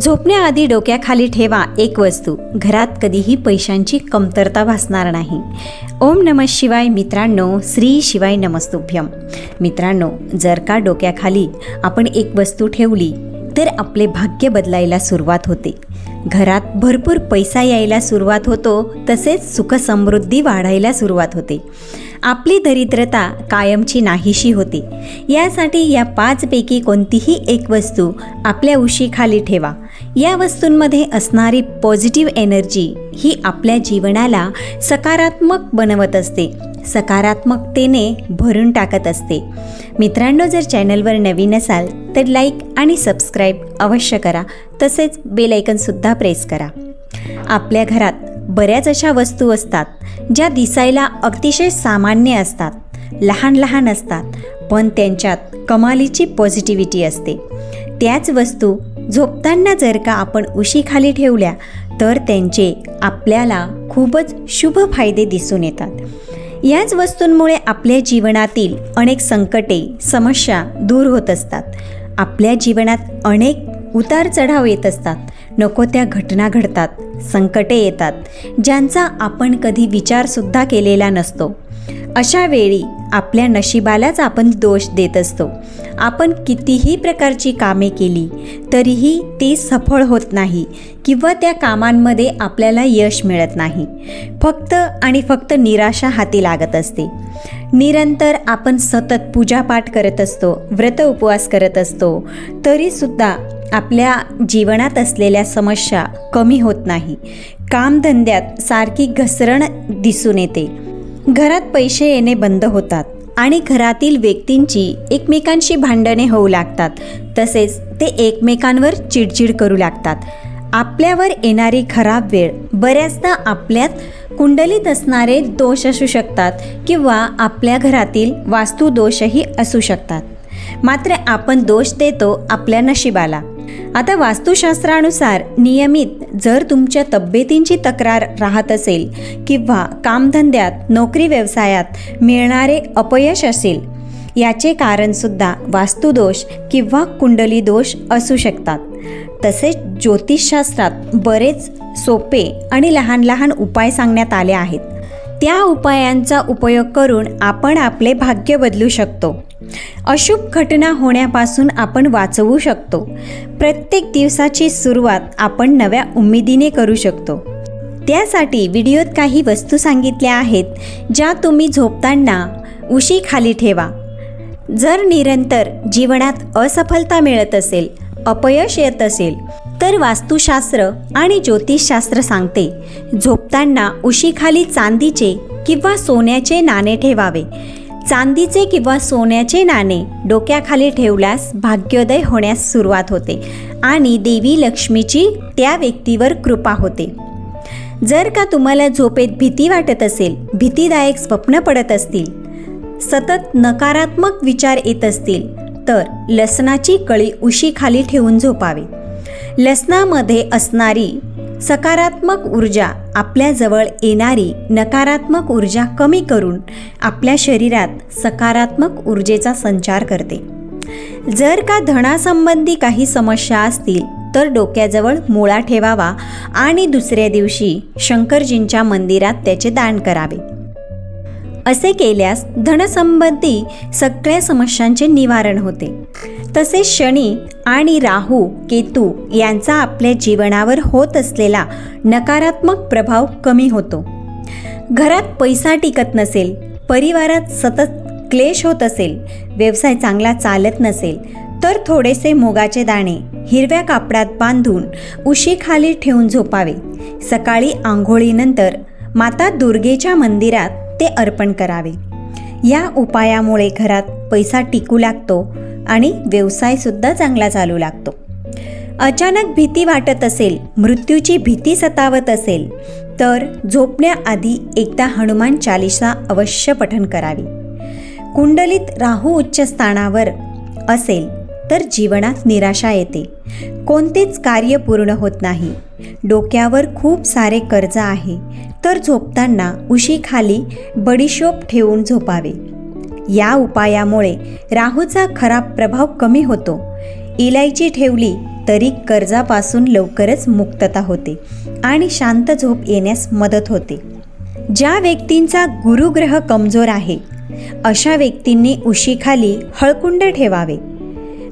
झोपण्याआधी डोक्याखाली ठेवा एक वस्तू. घरात कधीही पैशांची कमतरता भासणार नाही. ओम नम शिवाय मित्रांनो श्री शिवाय नमस्तुभ्यम. मित्रांनो जर का डोक्याखाली आपण एक वस्तू ठेवली तर आपले भाग्य बदलायला सुरुवात होते. घरात भरपूर पैसा यायला सुरुवात होतो तसेच सुखसमृद्धी वाढायला सुरुवात होते. आपली दरिद्रता कायमची नाहीशी होते. यासाठी या पाचपैकी कोणतीही एक वस्तू आपल्या उशीखाली ठेवा. या वस्तूंमध्ये असणारी पॉझिटिव्ह एनर्जी ही आपल्या जीवनाला सकारात्मक बनवत असते. सकारात्मकतेने भरून टाकत असते. मित्रांनो जर चॅनलवर नवीन असाल तर लाईक आणि सबस्क्राईब अवश्य करा. तसेच बेलायकनसुद्धा प्रेस करा. आपल्या घरात बऱ्याच अशा वस्तू असतात ज्या दिसायला अतिशय सामान्य असतात लहान लहान असतात पण त्यांच्यात कमालीची पॉझिटिव्हिटी असते. त्याच वस्तू झोपताना जर का आपण उशीखाली ठेवल्या तर त्यांचे आपल्याला खूपच शुभ फायदे दिसून येतात. याच वस्तूंमुळे आपल्या जीवनातील अनेक संकटे समस्या दूर होत असतात. आपल्या जीवनात अनेक उतार चढाव येत असतात. नको त्या घटना घडतात संकटे येतात ज्यांचा आपण कधी विचारसुद्धा केलेला नसतो. अशा वेळी आपल्या नशिबालाच आपण दोष देत असतो. आपण कितीही प्रकारची कामे केली तरीही ती सफळ होत नाही किंवा त्या कामांमध्ये आपल्याला यश मिळत नाही. फक्त आणि फक्त निराशा हाती लागत असते. निरंतर आपण सतत पूजापाठ करत असतो व्रत उपवास करत असतो तरीसुद्धा आपल्या जीवनात असलेल्या समस्या कमी होत नाही. कामधंद्यात सारखी घसरण दिसून येते. घरात पैसे येणे बंद होतात आणि घरातील व्यक्तींची एकमेकांशी भांडणे होऊ लागतात. तसेच ते एकमेकांवर चिडचिड करू लागतात. आपल्यावर येणारी खराब वेळ बऱ्याचदा आपल्यात कुंडलीत असणारे दोष असू शकतात किंवा आपल्या घरातील वास्तुदोषही असू शकतात. मात्र आपण दोष देतो आपल्या नशिबाला. आता वास्तुशास्त्रानुसार नियमित जर तुमच्या तब्येतींची तक्रार राहत असेल किंवा कामधंद्यात नोकरी व्यवसायात मिळणारे अपयश असेल याचे कारणसुद्धा वास्तुदोष किंवा कुंडली दोष असू शकतात. तसेच ज्योतिषशास्त्रात बरेच सोपे आणि लहान लहान उपाय सांगण्यात आले आहेत. त्या उपायांचा उपयोग करून आपण आपले भाग्य बदलू शकतो. अशुभ घटना होण्यापासून आपण वाचवू शकतो. प्रत्येक दिवसाची सुरुवात आपण नव्या उमेदीने करू शकतो. त्यासाठी व्हिडिओत काही वस्तू सांगितल्या आहेत ज्या तुम्ही झोपताना उशी खाली ठेवा. जर निरंतर जीवनात असफलता मिळत असेल अपयश येत असेल तर वास्तुशास्त्र आणि ज्योतिषशास्त्र सांगते. झोपताना उशीखाली चांदीचे किंवा सोन्याचे नाणे ठेवावे. चांदीचे किंवा सोन्याचे नाणे डोक्याखाली ठेवल्यास भाग्योदय होण्यास सुरुवात होते आणि देवी लक्ष्मीची त्या व्यक्तीवर कृपा होते. जर का तुम्हाला झोपेत भीती वाटत असेल भीतीदायक स्वप्न पडत असतील सतत नकारात्मक विचार येत असतील तर लसणाची कळी उशीखाली ठेवून झोपावे. लसणामध्ये असणारी सकारात्मक ऊर्जा आपल्याजवळ येणारी नकारात्मक ऊर्जा कमी करून आपल्या शरीरात सकारात्मक ऊर्जेचा संचार करते. जर का धनासंबंधी काही समस्या असतील तर डोक्याजवळ मुळा ठेवावा आणि दुसऱ्या दिवशी शंकरजींच्या मंदिरात त्याचे दान करावे. असे केल्यास धनसंबंधी सगळ्या समस्यांचे निवारण होते. तसेच शनी आणि राहू केतू यांचा आपल्या जीवनावर होत असलेला नकारात्मक प्रभाव कमी होतो. घरात पैसा टिकत नसेल परिवारात सतत क्लेश होत असेल व्यवसाय चांगला चालत नसेल तर थोडेसे मुगाचे दाणे हिरव्या कापडात बांधून उशीखाली ठेवून झोपावे. सकाळी आंघोळीनंतर माता दुर्गेच्या मंदिरात ते अर्पण करावे. या उपायामुळे घरात पैसा टिकू लागतो आणि व्यवसायसुद्धा चांगला चालू लागतो. अचानक भीती वाटत असेल मृत्यूची भीती सतावत असेल तर झोपण्याआधी एकदा हनुमान चालिसा अवश्य पठण करावी. कुंडलीत राहू उच्च स्थानावर असेल तर जीवनात निराशा येते. कोणतेच कार्य पूर्ण होत नाही. डोक्यावर खूप सारे कर्ज आहे. तर झोपताना उशीखाली बडीशोप ठेवून झोपावे. या उपायामुळे राहूचा खराब प्रभाव कमी होतो. इलायची ठेवली तरी कर्जापासून लवकरच मुक्तता होते आणि शांत झोप येण्यास मदत होते. ज्या व्यक्तींचा गुरुग्रह कमजोर आहे अशा व्यक्तींनी उशीखाली हळकुंड ठेवावे.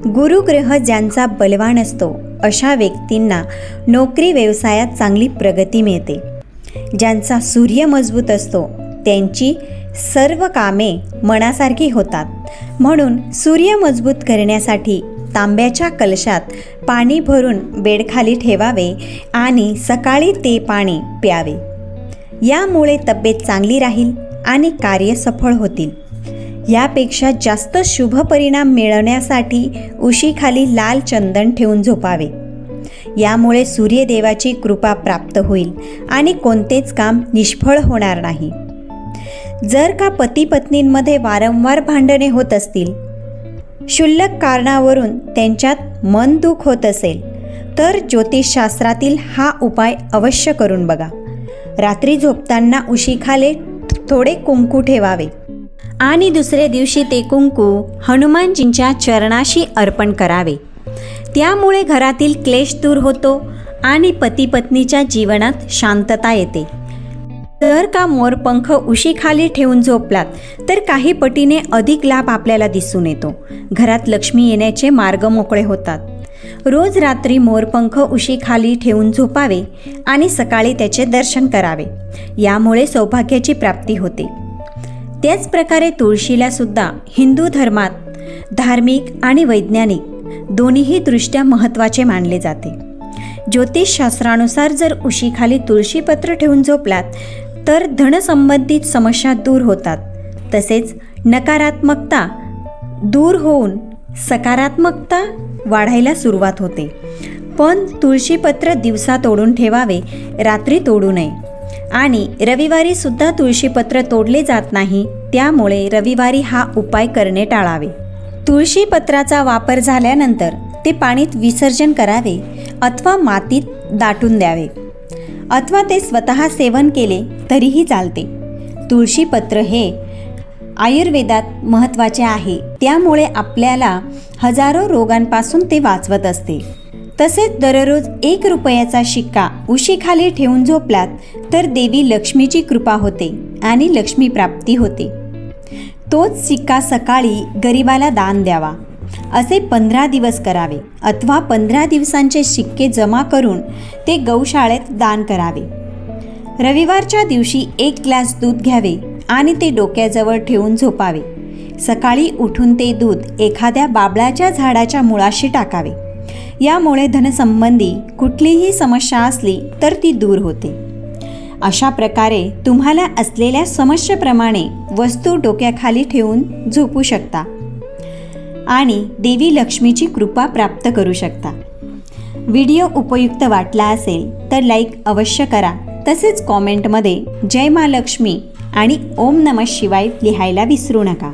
गुरुग्रह ज्यांचा बलवान असतो अशा व्यक्तींना नोकरी व्यवसायात चांगली प्रगती मिळते. ज्यांचा सूर्य मजबूत असतो त्यांची सर्व कामे मनासारखी होतात. म्हणून सूर्य मजबूत करण्यासाठी तांब्याच्या कलशात पाणी भरून बेडखाली ठेवावे आणि सकाळी ते पाणी प्यावे. यामुळे तब्येत चांगली राहील आणि कार्य सफळ होतील. यापेक्षा जास्त शुभ परिणाम मिळवण्यासाठी उशीखाली लाल चंदन ठेवून झोपावे. यामुळे सूर्यदेवाची कृपा प्राप्त होईल आणि कोणतेच काम निष्फळ होणार नाही. जर का पती पत्नींमध्ये वारंवार भांडणे होत असतील क्षुल्लक कारणावरून त्यांच्यात मन दुख होत असेल तर ज्योतिषशास्त्रातील हा उपाय अवश्य करून बघा. रात्री झोपताना उशीखाले थोडे कुंकू ठेवावे. आणि दुसऱ्या दिवशी ते कुंकू हनुमानजींच्या चरणाशी अर्पण करावे. त्यामुळे घरातील क्लेश दूर होतो आणि पती पत्नीच्या जीवनात शांतता येते. जर का मोरपंख उशीखाली ठेवून झोपलात तर काही पटीने अधिक लाभ आपल्याला दिसून येतो. घरात लक्ष्मी येण्याचे मार्ग मोकळे होतात. रोज रात्री मोरपंख उशीखाली ठेवून झोपावे आणि सकाळी त्याचे दर्शन करावे. यामुळे सौभाग्याची प्राप्ती होते. त्याचप्रकारे तुळशीला सुद्धा हिंदू धर्मात धार्मिक आणि वैज्ञानिक दोन्हीही दृष्ट्या महत्त्वाचे मानले जाते. ज्योतिषशास्त्रानुसार जर उशीखाली तुळशीपत्र ठेवून झोपलात तर धनसंबंधित समस्या दूर होतात. तसेच नकारात्मकता दूर होऊन सकारात्मकता वाढायला सुरुवात होते. पण तुळशीपत्र दिवसा तोडून ठेवावे रात्री तोडू नये. आणि रविवारी सुद्धा तुळशीपत्र तोडले जात नाही त्यामुळे रविवारी हा उपाय करणे टाळावे. तुळशीपत्राचा वापर झाल्यानंतर ते पाणीत विसर्जन करावे अथवा मातीत दाटून द्यावे. अथवा ते स्वतः सेवन केले तरीही चालते. तुळशीपत्र हे आयुर्वेदात महत्त्वाचे आहे त्यामुळे आपल्याला हजारो रोगांपासून ते वाचवत असते. तसेच दररोज एक रुपयाचा शिक्का उशीखाली ठेवून झोपलात तर देवी लक्ष्मीची कृपा होते आणि लक्ष्मी प्राप्ती होते. तोच सिक्का सकाळी गरिबाला दान द्यावा. असे पंधरा दिवस करावे अथवा पंधरा दिवसांचे शिक्के जमा करून ते गौशाळेत दान करावे. रविवारच्या दिवशी एक ग्लास दूध घ्यावे आणि ते डोक्याजवळ ठेवून झोपावे. सकाळी उठून ते दूध एखाद्या बाबळाच्या झाडाच्या मुळाशी टाकावे. यामुळे धनसंबंधी कुठलीही समस्या असली तर ती दूर होते. अशा प्रकारे तुम्हाला असलेल्या समस्येप्रमाणे वस्तू डोक्याखाली ठेवून झोपू शकता आणि देवी लक्ष्मीची कृपा प्राप्त करू शकता. व्हिडिओ उपयुक्त वाटला असेल तर लाईक अवश्य करा. तसेच कॉमेंटमध्ये जय मा लक्ष्मी आणि ओम नमः शिवाय लिहायला विसरू नका.